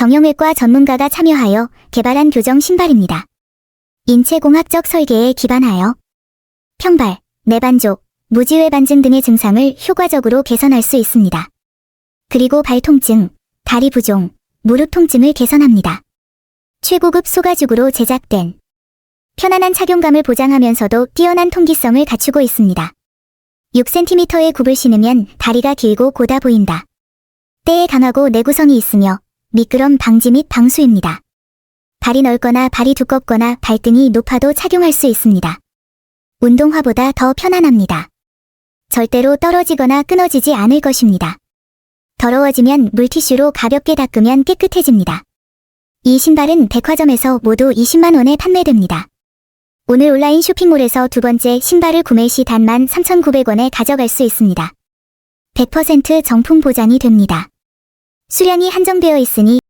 정형외과 전문가가 참여하여 개발한 교정 신발입니다. 인체공학적 설계에 기반하여 평발, 내반족, 무지외 반증 등의 증상을 효과적으로 개선할 수 있습니다. 그리고 발 통증, 다리 부종, 무릎 통증을 개선합니다. 최고급 소가죽으로 제작된 편안한 착용감을 보장하면서도 뛰어난 통기성을 갖추고 있습니다. 6cm의 굽을 신으면 다리가 길고 고다 보인다. 때에 강하고 내구성이 있으며 미끄럼 방지 및 방수입니다. 발이 넓거나 발이 두껍거나 발등이 높아도 착용할 수 있습니다. 운동화보다 더 편안합니다. 절대로 떨어지거나 끊어지지 않을 것입니다. 더러워지면 물티슈로 가볍게 닦으면 깨끗해집니다. 이 신발은 백화점에서 모두 20만원에 판매됩니다. 오늘 온라인 쇼핑몰에서 두 번째 신발을 구매 시 단만 3,900원에 가져갈 수 있습니다. 100% 정품 보장이 됩니다. 수량이 한정되어 있으니